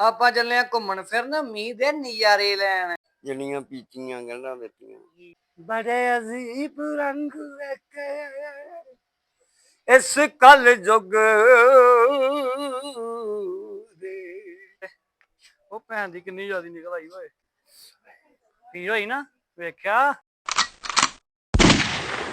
ਆਪਾਂ ਚੱਲੇ ਆ ਘੁੰਮਣ ਫਿਰਨ ਮੀਂਹ ਦੇ ਨਜ਼ਾਰੇ ਲੈਣ। ਜਿਹੜੀਆਂ ਪੀਚੀਆਂ ਗੰਢਾਂ ਦਿੱਤੀਆਂ। ਬੜੇ ਅਜ਼ੀਬ ਰੰਗ ਵੇਖੇ। ਇਸ ਕਲ ਜੁਗ ਦੇ। ਉਹ ਭੈਣ ਦੀ ਕਿੰਨੀ ਜ਼ਿਆਦੀ ਨਿਕਲ ਆਈ ਓਏ। ਪੀ ਹੋਈ ਨਾ? ਵੇਖਿਆ?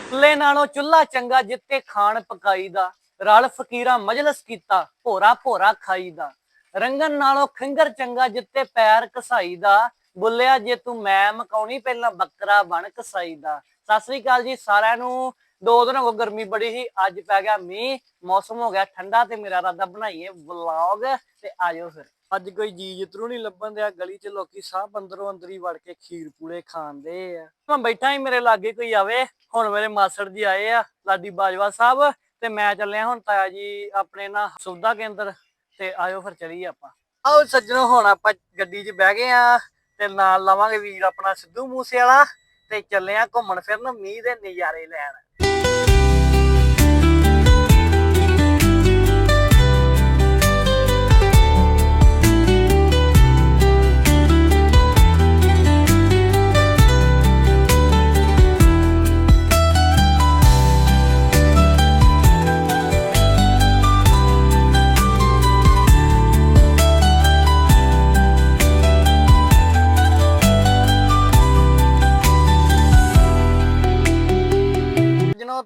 ਚੁੱਲ੍ਹੇ ਨਾਲੋਂ ਚੁੱਲ੍ਹਾ ਚੰਗਾ ਜਿੱਤੇ ਖਾਣ ਪਕਾਈ ਦਾ ਰਲ ਫਕੀਰਾਂ ਮਜਲਸ ਕੀਤਾ ਭੋਰਾ ਭੋਰਾ ਖਾਈ ਦਾ ਰੰਗਨ ਨਾਲੋਂ ਖੰਗਰ ਚੰਗਾ ਜਿੱਤੇ ਪੈਰ ਕਸਾਈ ਦਾ ਬੁੱਲਿਆ ਜੇ ਤੂੰ ਮੈਂ ਮਕਾਉਣੀ ਪਹਿਲਾਂ ਬੱਕਰਾ ਬਣ ਕਸਾਈ ਦਾ ਸਤਿ ਸ੍ਰੀ ਅਕਾਲ ਜੀ ਸਾਰਿਆਂ ਨੂੰ। ਦੋ ਦਿਨ ਹੋ ਗਰਮੀ ਬੜੀ ਸੀ ਅੱਜ ਪੈ ਗਿਆ ਮੀਂਹ ਮੌਸਮ ਹੋ ਗਿਆ ਠੰਡਾ ਤੇ ਮੇਰਾ ਰਾਦਾ ਬਣਾਈਏ ਵਲੌਗ ਤੇ ਆਜੋ ਫਿਰ। ਅੱਜ ਕੋਈ ਜੀ ਜਿਤਰੂ ਨਹੀਂ ਲੱਭਣ ਦਿਆ ਗਲੀ 'ਚ ਲੋਕੀ ਸਭ ਅੰਦਰੋਂ ਅੰਦਰੀ ਵੜ ਕੇ ਖੀਰ ਪੂੜੇ ਖਾਂਦੇ ਆ। ਮੈਂ ਬੈਠਾ ਹੀ ਮੇਰੇ ਲਾਗੇ ਕੋਈ ਆਵੇ ਹੁਣ ਮੇਰੇ ਮਾਸੜ ਜੀ ਆਏ ਆ ਲਾਡੀ ਬਾਜਵਾ ਸਾਹਿਬ ਤੇ ਮੈਂ ਚੱਲਿਆ ਹੁਣ ਤਾਇਆ ਜੀ ਆਪਣੇ ਨਾ ਸੁਵਿਧਾ ਕੇਂਦਰ। ਤੇ ਆਇਓ ਫਿਰ ਚਲੀਏ ਆਪਾਂ। ਆਓ ਸੱਜਣੋ, ਹੁਣ ਆਪਾਂ ਗੱਡੀ 'ਚ ਬਹਿ ਗਏ ਆ ਤੇ ਨਾਲ ਲਵਾਂਗੇ ਵੀਰ ਆਪਣਾ ਸਿੱਧੂ ਮੂਸੇ ਵਾਲਾ ਤੇ ਚੱਲੇ ਆ ਘੁੰਮਣ ਫਿਰਨ, ਮੀਂਹ ਦੇ ਨਜ਼ਾਰੇ ਲੈਣ।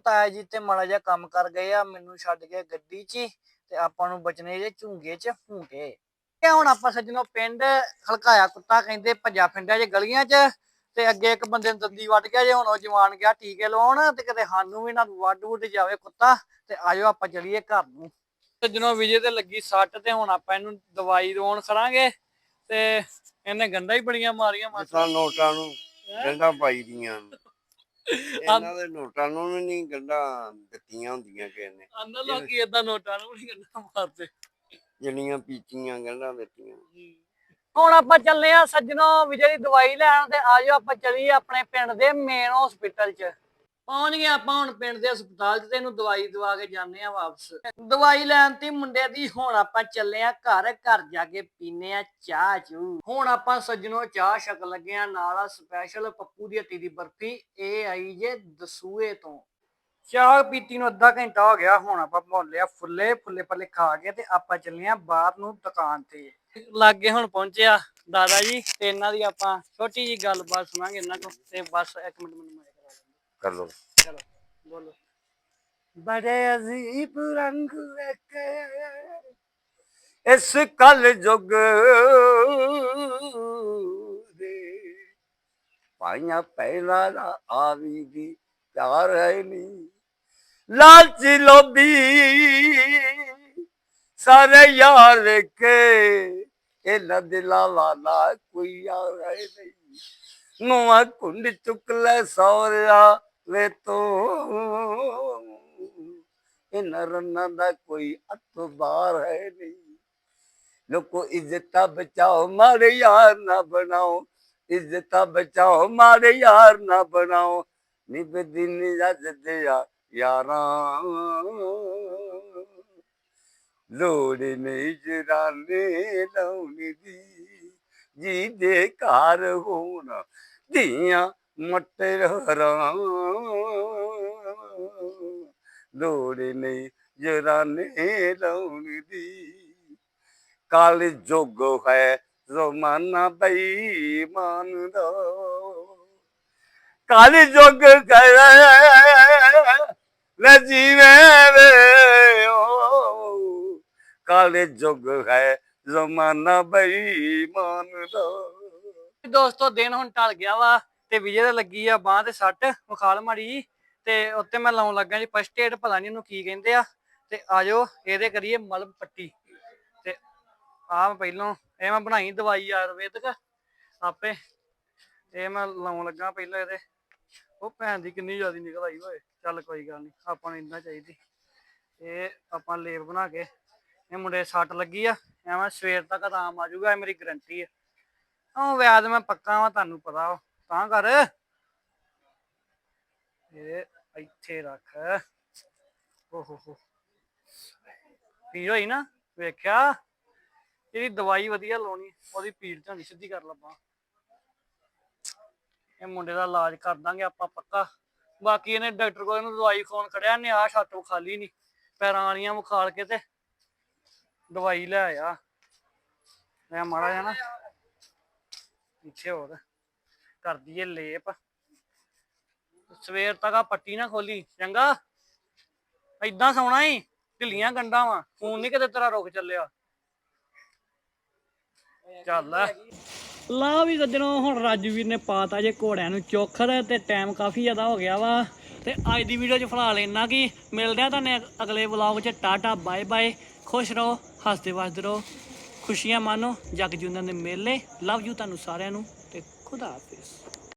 ਤਾਇਆ ਜੀ ਤੇ ਮਾੜਾ ਜਿਹਾ ਕੰਮ ਕਰ ਗਏ ਆ ਮੈਨੂੰ ਛੱਡ ਕੇ ਗੱਡੀ 'ਚ ਹੀ ਤੇ ਆਪਾਂ ਨੂੰ ਬਚਨੇ ਜੇ ਝੁੰਗੇ 'ਚ ਭੂਕੇ ਇਹ ਹੁਣ ਆਪਾਂ ਸੱਜਣੋ ਪਿੰਡ ਹਲਕਾਇਆ ਕੁੱਤਾ ਕਹਿੰਦੇ ਪੰਜਾ ਪਿੰਡਾਂ 'ਚ ਗਲੀਆਂ 'ਚ ਤੇ ਅੱਗੇ ਇੱਕ ਬੰਦੇ ਨੂੰ ਦੰਦੀ ਵੱਢ ਗਿਆ ਜੇ ਹੁਣ ਉਹ ਜਵਾਨ ਗਿਆ ਟੀਕੇ ਲਵਾਉਣ ਤੇ ਕਿਤੇ ਸਾਨੂੰ ਵੀ ਨਾ ਵੱਢ ਵੁੱਢ ਜਾਵੇ ਕੁੱਤਾ ਤੇ ਆਜੋ ਆਪਾਂ ਚਲੀਏ ਘਰ ਨੂੰ। ਸੱਜਣੋ ਵਿਜੇ ਤੇ ਲੱਗੀ ਸੱਟ ਤੇ ਹੁਣ ਆਪਾਂ ਇਹਨੂੰ ਦਵਾਈ ਦਵਾਉਣ ਖੜਾਂਗੇ ਤੇ ਇਹਨੇ ਗੰਡਾ ਹੀ ਬੜੀਆਂ ਮਾਰੀਆਂ ਮਾਸਾ। ਨੋਟਾਂ ਨੂੰ ਗੰਢਾਂ ਪਾਈ ਦੀਆਂ। ਇਹਨਾਂ ਦੇ ਨੋਟਾਂ ਨੂੰ ਵੀ ਨਹੀਂ ਗੰਢਾਂ ਦਿੱਤੀਆਂ ਹੁੰਦੀਆਂ ਕਿਸੇ ਨੇ। ਅੰਦਰ ਲੋਕੀ ਏਦਾਂ ਨੋਟਾਂ ਨੂੰ ਨਹੀਂ ਗੰਡਾ ਮਾਰਦੇ। ਜਿਹੜੀਆਂ ਪੀਚੀਆਂ ਗੰਢਾਂ ਦਿੱਤੀਆਂ। ਹੁਣ ਆਪਾਂ ਚੱਲੇ ਆ ਸੱਜਣੋ ਵਿਜੇ ਦੀ ਦਵਾਈ ਲੈਣ ਤੇ ਆਜੋ ਆਪਾਂ ਚੱਲੀਏ ਆਪਣੇ ਪਿੰਡ ਦੇ ਮੇਨ ਹਸਪੀਟਲ 'ਚ। ਪਹੁੰਚ ਗਏ ਆਪਾਂ ਹੁਣ ਪਿੰਡ ਦੇ ਹਸਪਤਾਲ 'ਚ ਤੇ ਇਹਨੂੰ ਦਵਾਈ ਦਵਾ ਕੇ ਜਾਂਦੇ ਆ ਵਾਪਸ। ਦਵਾਈ ਲੈਣ ਤੇ ਮੁੰਡੇ ਦੀ ਹੁਣ ਆਪਾਂ ਚੱਲੇ ਆ ਘਰ ਘਰ ਜਾ ਕੇ ਪੀਨੇ ਆ ਚਾਹ ਚੂ। ਹੁਣ ਆਪਾਂ ਸੱਜਣੋ ਚਾਹ ਛਕ ਲੱਗੇ ਆ ਨਾਲ ਆ ਸਪੈਸ਼ਲ ਪੱਪੂ ਦੀ ਹੱਟੀ ਦੀ ਬਰਫੀ, ਇਹ ਆਈ ਜੇ ਦਸੂਏ ਤੋਂ। ਚਾਹ ਪੀਤੀ ਨੂੰ ਅੱਧਾ ਘੰਟਾ ਹੋ ਗਿਆ, ਹੁਣ ਆਪਾਂ ਭੁੱਲ ਲਿਆ ਫੁੱਲੇ ਫੁੱਲੇ ਪੱਲੇ ਖਾ ਕੇ ਤੇ ਆਪਾਂ ਚੱਲੇ ਆ ਬਾਹਰ ਨੂੰ ਦੁਕਾਨ ਤੇ। ਲਾਗੇ ਹੁਣ ਪਹੁੰਚਿਆ ਦਾਦਾ ਜੀ ਤੇ ਇਹਨਾਂ ਦੀ ਆਪਾਂ ਛੋਟੀ ਜੀ ਗੱਲਬਾਤ ਸੁਣਾਂਗੇ ਇਹਨਾਂ ਤੋਂ ਤੇ ਬਸ ਇੱਕ ਮਿੰਟ ਮੈਨੂੰ ਕਰ ਲੋ ਚਲੋ, ਬੋਲੋ। ਬੜੇ ਅਜ਼ੀਬ ਰੰਗ ਵੇਖੇ ਇਸ ਕਲ ਜੁਗ ਦੇ। ਪਾਈਆਂ ਪਹਿਲਾ ਨਾ ਆਵੀ ਦੀ ਪਿਆਰ ਹੈ ਨਹੀਂ ਲਾਲਚੀ ਲੋਭੀ ਸਾਰੇ ਯਾਰ ਕੇ। ਇਹਨਾਂ ਦਿਲਾਂ ਵਾਲਾ ਕੋਈ ਯਾਰ ਹੈ ਨਹੀਂ ਨੂਆ ਕੁੰਡ ਚੁੱਕ ਲੈ ਸੌਰਿਆ ਵੇ ਤੂੰ। ਇਹਨਾਂ ਰੰਨਾਂ ਦਾ ਕੋਈ ਅਤਬਾਰ ਹੈ ਨਹੀਂ। ਲੋਕੋ ਇੱਜ਼ਤਾਂ ਬਚਾਓ ਮਾਰੇ ਯਾਰ ਨਾ ਬਣਾਓ। ਇੱਜ਼ਤਾਂ ਬਚਾਓ ਮਾਰੇ ਯਾਰ ਨਾ ਬਣਾਓ। ਨਿਭਦੀ ਨਿਜਤ ਦਿਆ ਯਾਰਾਂ। ਲੋੜ ਨਹੀਂ ਜਰਾਨੇ ਲਾਉਣੀ ਦੀ। ਜੀ ਦੇ ਘਰ ਹੋਣਾ ਧੀਆਂ ਮਟਰਾਂ ਲੋੜ ਨਹੀਂ ਜਰਾਨੇ ਲਾਉਣ ਦੀ। ਕਾਲ ਜੋਗ ਹੈ, ਜ਼ਮਾਨਾ ਬੇਈਮਾਨ ਦਾ। ਕਾਲ ਜੋਗ ਕਰ ਲੈ ਜੀਵੇ ਵੇ ਓ। ਕਾਲ ਜੋਗ ਹੈ, ਜ਼ਮਾਨਾ ਬੇਈਮਾਨ ਦਾ। ਦੋਸਤੋ, ਦਿਨ ਹੁਣ ਟਲ ਗਿਆ ਵਾ। ਤੇ ਵਿਜੇ ਤੇ ਲੱਗੀ ਆ ਬਾਹ ਤੇ ਸੱਟ, ਵਿਖਾਲ ਮਾੜੀ ਜੀ। ਤੇ ਉੱਤੇ ਮੈਂ ਲਾਉਣ ਲੱਗਾ ਜੀ ਫਸਟ ਏਡ ਪਤਾ ਨਹੀਂ ਉਹਨੂੰ ਕੀ ਕਹਿੰਦੇ ਆ। ਤੇ ਆਜੋ, ਇਹਦੇ ਕਰੀਏ ਮਲਮ ਪੱਟੀ। ਤੇ ਆਹ ਪਹਿਲੋਂ, ਇਹ ਮੈਂ ਬਣਾਈ ਦਵਾਈ ਆਯੁਰਵੇਦਿਕ, ਆਪੇ। ਇਹ ਮੈਂ ਲਾਉਣ ਲੱਗਾ ਪਹਿਲਾਂ ਇਹਦੇ। ਉਹ ਭੈਣ ਦੀ ਕਿੰਨੀ ਜ਼ਿਆਦੀ ਨਿਕਲ ਆਈ ਓਏ। ਚੱਲ ਕੋਈ ਗੱਲ ਨਹੀਂ ਆਪਾਂ ਨੂੰ ਇੰਨਾ ਚਾਹੀਦੀ। ਇਹ ਆਪਾਂ ਲੇਪ ਬਣਾ ਕੇ, ਇਹ ਮੁੰਡੇ ਸੱਟ ਲੱਗੀ ਆ। ਐਵੇਂ ਸਵੇਰ ਤੱਕ ਆਰਾਮ ਆ ਜਾਊਗਾ, ਇਹ ਮੇਰੀ ਗਰੰਟੀ ਆ। ਉਹ ਵਿਆਜ ਮੈਂ ਪੱਕਾ ਵਾ, ਤੁਹਾਨੂੰ ਪਤਾ ਵਾ। ਤਾਂ ਕਰ। ਇਹ ਇੱਥੇ ਰੱਖ। ਓਹ ਹੋ। ਹੋ ਹੋਈ ਨਾ, ਵੇਖਿਆ? ਇਹਦੀ ਦਵਾਈ ਵਧੀਆ ਲਾਉਣੀ, ਉਹਦੀ ਪੀੜ ਝਾਂਦੀ ਸਿੱਧੀ ਕਰ ਲੱਪਾਂ ਇਹ ਮੁੰਡੇ ਦਾ ਇਲਾਜ ਕਰ ਦਾਂਗੇ ਆਪਾਂ ਪੱਕਾ। ਬਾਕੀ ਇਹਨੇ ਡਾਕਟਰ ਕੋਲ ਇਹਨੂੰ ਦਵਾਈ ਖੋਣ ਖੜਿਆ ਨੇ ਆ ਛੱਤ ਖਾਲੀ ਨਹੀਂ ਪੈਰਾਂ ਵਾਲੀਆਂ ਵਿਖਾਲ ਕੇ ਤੇ ਦਵਾਈ ਲੈ ਆ। ਮੈਂ ਮਾੜਾ ਜਿਹਾ ਨਾ। ਹੋਰ। ਕਰ ਦਈਏ ਲੇਪ। ਸਵੇਰ ਤੱਕ ਆ ਪੱਟੀ ਨਾ ਖੋਲੀ, ਚੰਗਾ? ਏਦਾਂ ਸੌਣਾ ਹੀ ਢਿੱਲੀਆਂ ਗੰਡਾਂ ਵਾ, ਫੋਨ ਨਹੀਂ ਕਿਤੇ ਤੇਰਾ ਰੁਕ ਚੱਲਿਆ। ਚੱਲ ਲਾ। ਵੀ ਗੱਜਣੋਂ, ਹੁਣ ਰਾਜਵੀਰ ਨੇ ਪਾਤਾ ਜੇ ਘੋੜਿਆਂ ਨੂੰ ਚੋਖਰ, ਤੇ ਟਾਈਮ ਕਾਫੀ ਜ਼ਿਆਦਾ ਹੋ ਗਿਆ ਵਾ। ਤੇ ਅੱਜ ਦੀ ਵੀਡੀਓ 'ਚ ਫਿਲਹਾਲ ਇੰਨਾ ਕੀ ਮਿਲਦੇ ਆ ਤੁਹਾਨੂੰ ਅਗਲੇ ਵਲੌਗ 'ਚ। ਟਾਟਾ ਬਾਏ ਬਾਏ ਖੁਸ਼ ਰਹੋ, ਹੱਸਦੇ ਵਸਦੇ ਰਹੋ। ਖੁਸ਼ੀਆਂ ਮਾਣੋ, ਜਗ ਜੀਉਂਦਿਆਂ ਦੇ ਮੇਲੇ। ਲਵ ਯੂ ਤੁਹਾਨੂੰ ਸਾਰਿਆਂ ਨੂੰ। ਤੇ ਖੁਦਾ ਹਾਫਿਜ਼